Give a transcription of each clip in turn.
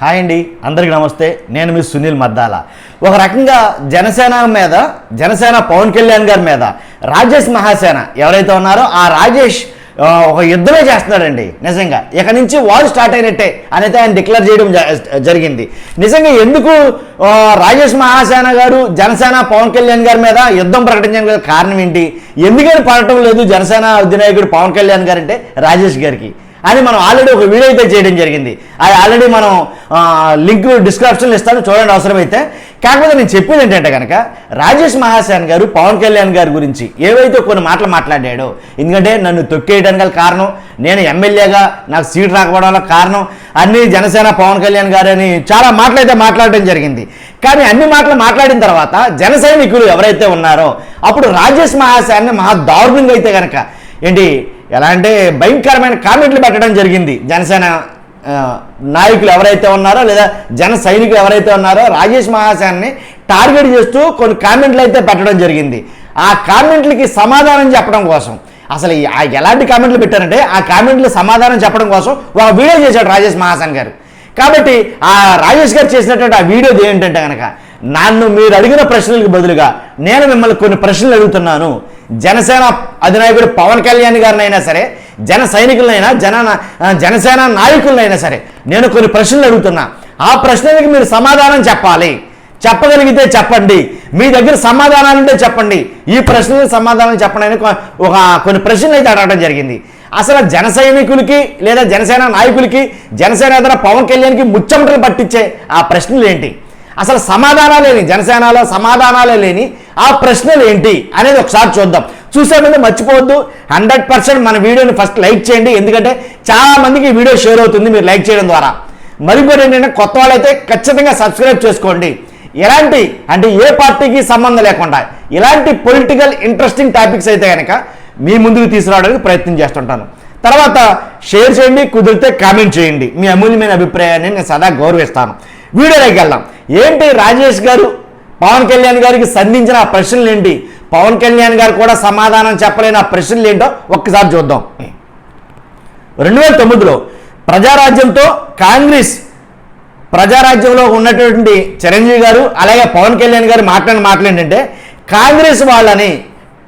Hi అండి అందరికీ నమస్తే. నేను మీ సునీల్ మద్దాల. ఒక రకంగా జనసేన మీద జనసేన పవన్ కళ్యాణ్ గారి మీద రాజేష్ మహాసేన ఎవరైతే ఉన్నారో ఆ రాజేష్ ఒక యుద్ధమే చేస్తున్నాడండి నిజంగా. ఇక నుంచి వార్ స్టార్ట్ అయినట్టే అనేది ఆయన డిక్లేర్ చేయడం జ- జరిగింది. నిజంగా ఎందుకు రాజేష్ మహాసేన గారు జనసేన పవన్ కళ్యాణ్ గారి మీద యుద్ధం ప్రకటించడానికి కారణం ఏంటి? ఎందుకని పడటం లేదు జనసేన అధినాయకుడు పవన్ కళ్యాణ్ గారు అంటే రాజేష్ గారికి. అది మనం ఆల్రెడీ ఒక వీడియో అయితే చేయడం జరిగింది. అది ఆల్రెడీ మనం లింక్ డిస్క్రిప్షన్లో ఇస్తాను చూడండి అవసరమైతే. కాకపోతే నేను చెప్పేది ఏంటంటే కనుక రాజేష్ మహాసేన్ గారు పవన్ కళ్యాణ్ గారి గురించి ఏవైతే కొన్ని మాటలు మాట్లాడాడో ఎందుకంటే నన్ను తొక్కేయడానికి గల కారణం నేను ఎమ్మెల్యేగా నాకు సీట్ రాకపోవడం కారణం అన్ని జనసేన పవన్ కళ్యాణ్ గారు అని చాలా మాటలు అయితే మాట్లాడడం జరిగింది. కానీ అన్ని మాటలు మాట్లాడిన తర్వాత జన సైనికులు ఎవరైతే ఉన్నారో అప్పుడు రాజేష్ మహాసేన్ని మహా దారుణంగా అయితే కనుక ఏంటి ఎలా అంటే భయంకరమైన కామెంట్లు పెట్టడం జరిగింది. జనసేన నాయకులు ఎవరైతే ఉన్నారో లేదా జన సైనికులు ఎవరైతే ఉన్నారో రాజేష్ మహాసేన్ని టార్గెట్ చేస్తూ కొన్ని కామెంట్లు అయితే పెట్టడం జరిగింది. ఆ కామెంట్లకి సమాధానం చెప్పడం కోసం. అసలు ఎలాంటి కామెంట్లు పెట్టారంటే ఆ కామెంట్లు సమాధానం చెప్పడం కోసం ఒక వీడియో చేశాడు రాజేష్ మహాసేన్ గారు. కాబట్టి ఆ రాజేష్ గారు చేసినటువంటి ఆ వీడియోది ఏంటంటే కనుక నన్ను మీరు అడిగిన ప్రశ్నలకు బదులుగా నేను మిమ్మల్ని కొన్ని ప్రశ్నలు అడుగుతున్నాను. జనసేన అధినాయకుడు పవన్ కళ్యాణ్ గారినైనా సరే జన సైనికులైనా జన జనసేన నాయకులనైనా సరే నేను కొన్ని ప్రశ్నలు అడుగుతున్నా. ఆ ప్రశ్నలకి మీరు సమాధానం చెప్పాలి. చెప్పగలిగితే చెప్పండి. మీ దగ్గర సమాధానాలు ఉంటే చెప్పండి. ఈ ప్రశ్నలకు సమాధానం చెప్పండి అని ఒక కొన్ని ప్రశ్నలు అయితే అడగడం జరిగింది. అసలు జన సైనికులకి లేదా జనసేన నాయకులకి జనసేన అధిన పవన్ కళ్యాణ్కి ముచ్చమటలు పట్టించే ఆ ప్రశ్నలు ఏంటి? అసలు సమాధానాలు లేని జనసేనలో సమాధానాలే లేని ఆ ప్రశ్నలు ఏంటి అనేది ఒకసారి చూద్దాం. చూసే ముందు మర్చిపోవద్దు. హండ్రెడ్ పర్సెంట్ మన వీడియోని ఫస్ట్ లైక్ చేయండి. ఎందుకంటే చాలా మందికి ఈ వీడియో షేర్ అవుతుంది మీరు లైక్ చేయడం ద్వారా. మరికొన్ని ఏంటంటే కొత్త వాళ్ళైతే ఖచ్చితంగా సబ్స్క్రైబ్ చేసుకోండి. ఎలాంటి అంటే ఏ పార్టీకి సంబంధం లేకుండా ఇలాంటి పొలిటికల్ ఇంట్రెస్టింగ్ టాపిక్స్ అయితే కనుక మీ ముందుకు తీసుకురావడానికి ప్రయత్నం చేస్తుంటాను. తర్వాత షేర్ చేయండి కుదిరితే కామెంట్ చేయండి. మీ అమూల్యమైన అభిప్రాయాన్ని నేను సదా గౌరవిస్తాను. వీడియోలోకి వెళ్దాం. ఏంటి రాజేష్ గారు? పవన్ కళ్యాణ్ గారికి సంధించిన ఆ ప్రశ్నలు ఏంటి? పవన్ కళ్యాణ్ గారు కూడా సమాధానం చెప్పలేని ఆ ప్రశ్నలు ఏంటో ఒక్కసారి చూద్దాం. రెండు వేల తొమ్మిదిలో ప్రజారాజ్యంతో కాంగ్రెస్ ప్రజారాజ్యంలో ఉన్నటువంటి చిరంజీవి గారు అలాగే పవన్ కళ్యాణ్ గారు మాట్లాడిన మాటలు ఏంటంటే కాంగ్రెస్ వాళ్ళని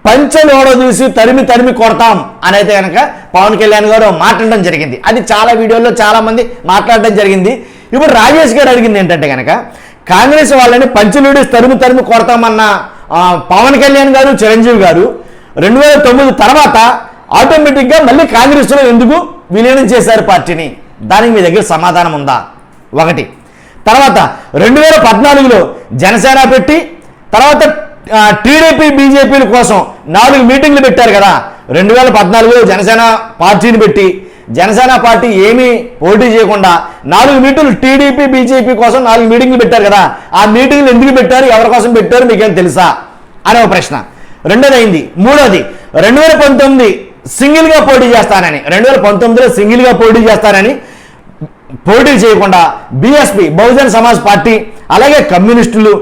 పంచలోడ చూసి తరిమి తరిమి కొడతాం అనేది కనుక పవన్ కళ్యాణ్ గారు మాట్లాడడం జరిగింది. అది చాలా వీడియోల్లో చాలా మంది మాట్లాడడం జరిగింది. ఇప్పుడు రాజేష్ గారు అడిగింది ఏంటంటే కనుక కాంగ్రెస్ వాళ్ళని పంచలుడి తరుము తరుము కొడతామన్న పవన్ కళ్యాణ్ గారు చిరంజీవి గారు రెండు వేల తొమ్మిది తర్వాత ఆటోమేటిక్గా మళ్ళీ కాంగ్రెస్లో ఎందుకు విలీనం చేశారు పార్టీని? దానికి మీ దగ్గర సమాధానం ఉందా? ఒకటి. తర్వాత రెండు వేల పద్నాలుగులో జనసేన పెట్టి తర్వాత టీడీపీ బీజేపీల కోసం నాలుగు మీటింగ్లు పెట్టారు కదా. రెండు వేల పద్నాలుగులో జనసేన పార్టీని పెట్టి జనసేన పార్టీ ఏమీ పోటీ చేయకుండా నాలుగు మీటింగ్లు టీడీపీ బీజేపీ కోసం నాలుగు మీటింగ్లు పెట్టారు కదా. ఆ మీటింగ్లు ఎందుకు పెట్టారు? ఎవరి కోసం పెట్టారు? మీకేం తెలుసా? అనే ఒక ప్రశ్న. రెండోది అయింది మూడోది రెండు వేల పంతొమ్మిది సింగిల్గా పోటీ చేస్తానని రెండు వేల పంతొమ్మిదిలో సింగిల్గా పోటీ చేస్తానని పోటీ చేయకుండా బీఎస్పీ బహుజన్ సమాజ్ పార్టీ అలాగే కమ్యూనిస్టులు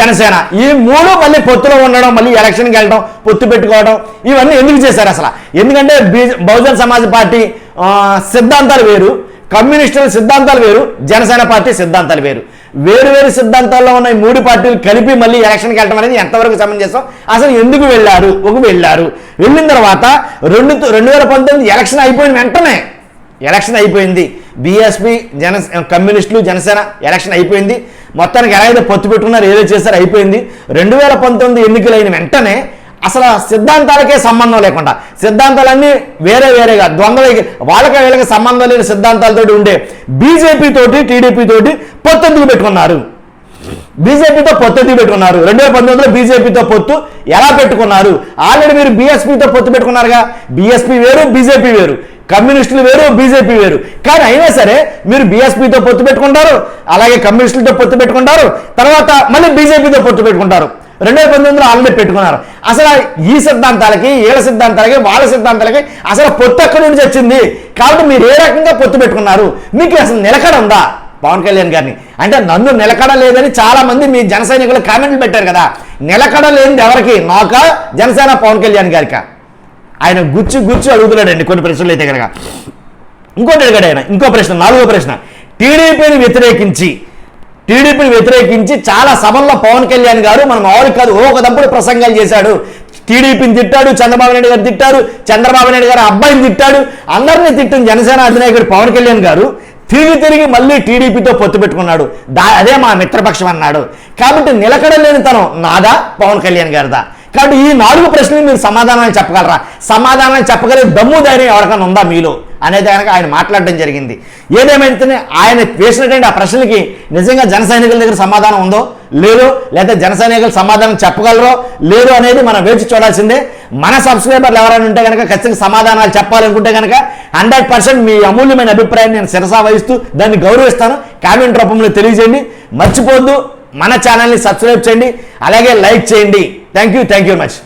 జనసేన. ఈ మూడు మళ్ళీ పొత్తులో ఉండడం మళ్ళీ ఎలక్షన్కి వెళ్ళడం పొత్తు పెట్టుకోవడం ఇవన్నీ ఎందుకు చేశారు అసలు? ఎందుకంటే బీ బహుజన్ సమాజ్ పార్టీ సిద్ధాంతాలు వేరు కమ్యూనిస్టుల సిద్ధాంతాలు వేరు జనసేన పార్టీ సిద్ధాంతాలు వేరు. వేరు వేరు సిద్ధాంతాల్లో ఉన్న ఈ మూడు పార్టీలు కలిపి మళ్ళీ ఎలక్షన్కి వెళ్ళడం అనేది ఎంతవరకు సమంజసం? అసలు ఎందుకు వెళ్ళారు? ఒక వెళ్ళారు. వెళ్ళిన తర్వాత రెండు రెండు వేల పంతొమ్మిది ఎలక్షన్ అయిపోయిన వెంటనే ఎలక్షన్ అయిపోయింది. బీఎస్పీ జన కమ్యూనిస్టులు జనసేన ఎలక్షన్ అయిపోయింది. మొత్తానికి ఎలా అయితే పొత్తు పెట్టుకున్నారు ఏదో చేశారు అయిపోయింది. రెండు వేల పంతొమ్మిది ఎన్నికలైన వెంటనే అసలు సిద్ధాంతాలకే సంబంధం లేకుండా సిద్ధాంతాలన్నీ వేరే వేరేగా ద్వంద్వ వాళ్ళకి వీళ్ళకి సంబంధం లేని సిద్ధాంతాలతోటి ఉండే బీజేపీ తోటి టీడీపీ తోటి పొత్తు ఎందుకు పెట్టుకున్నారు? బీజేపీతో పొత్తు ఎత్తి పెట్టుకున్నారు. రెండు వేల పంతొమ్మిదిలో బీజేపీతో పొత్తు ఎలా పెట్టుకున్నారు? ఆల్రెడీ మీరు బీఎస్పీతో పొత్తు పెట్టుకున్నారుగా. బీఎస్పీ వేరు బీజేపీ వేరు. కమ్యూనిస్టులు వేరు బీజేపీ వేరు. కానీ అయినా సరే మీరు బీఎస్పీతో పొత్తు పెట్టుకుంటారు అలాగే కమ్యూనిస్టులతో పొత్తు పెట్టుకుంటారు తర్వాత మళ్ళీ బీజేపీతో పొత్తు పెట్టుకుంటారు. రెండు వేల పంతొమ్మిదిలో ఆల్రెడీ పెట్టుకున్నారు. అసలు ఈ సిద్ధాంతాలకి ఏళ్ళ సిద్ధాంతాలకి వాళ్ళ సిద్ధాంతాలకి అసలు పొత్తు ఎక్కడి నుంచి వచ్చింది? కాబట్టి మీరు ఏ రకంగా పొత్తు పెట్టుకున్నారు? మీకు అసలు నిలకడ ఉందా? పవన్ కళ్యాణ్ గారిని. అంటే నన్ను నిలకడ లేదని చాలా మంది మీ జన సైనికులు కామెంట్లు పెట్టారు కదా. నిలకడ లేనిది ఎవరికి? నాక జనసేన పవన్ కళ్యాణ్ గారిక? ఆయన గుచ్చు గుచ్చు అడుగుతున్నాడండి కొన్ని ప్రశ్నలు అయితే కనుక ఇంకోటి అడిగాడు ఆయన. ఇంకో ప్రశ్న నాలుగో ప్రశ్న. టీడీపీని వ్యతిరేకించి టీడీపీని వ్యతిరేకించి చాలా సభల్లో పవన్ కళ్యాణ్ గారు మన మామూలు కాదు ఓ ఒక ప్రసంగాలు చేశాడు. టీడీపీని తిట్టాడు చంద్రబాబు నాయుడు గారు తిట్టారు చంద్రబాబు నాయుడు గారు అబ్బాయిని తిట్టాడు. అందరినీ తిట్టిన జనసేన అధినాయకుడు పవన్ కళ్యాణ్ గారు తిరిగి తిరిగి మళ్ళీ టీడీపీతో పొత్తు పెట్టుకున్నాడు. దా అదే మా మిత్రపక్షం అన్నాడు. కాబట్టి నిలకడ లేని తనం నాదా? పవన్ కళ్యాణ్ గారిదా? కాబట్టి ఈ నాలుగు ప్రశ్నలు మీరు సమాధానాలు చెప్పగలరా? సమాధానాలు చెప్పగలిగే దమ్ము ధైర్యం ఎవరికైనా ఉందా మీలో? అనేది కనుక ఆయన మాట్లాడడం జరిగింది. ఏదేమైతే ఆయన వేసినటువంటి ఆ ప్రశ్నలకి నిజంగా జన సైనికుల దగ్గర సమాధానం ఉందో లేదో లేదా జన సైనికులు సమాధానం చెప్పగలరో లేదో అనేది మనం వేచి చూడాల్సిందే. మన సబ్స్క్రైబర్లు ఎవరైనా ఉంటే కనుక ఖచ్చితంగా సమాధానాలు చెప్పాలనుకుంటే కనుక హండ్రెడ్ పర్సెంట్ మీ అమూల్యమైన అభిప్రాయాన్ని నేను శిరసా వహిస్తూ దాన్ని గౌరవిస్తాను. కామెంట్ రూపంలో తెలియజేయండి. మర్చిపోద్దు మన ఛానల్ని సబ్స్క్రైబ్ చేయండి. అలాగే లైక్ చేయండి. Thank you thank you much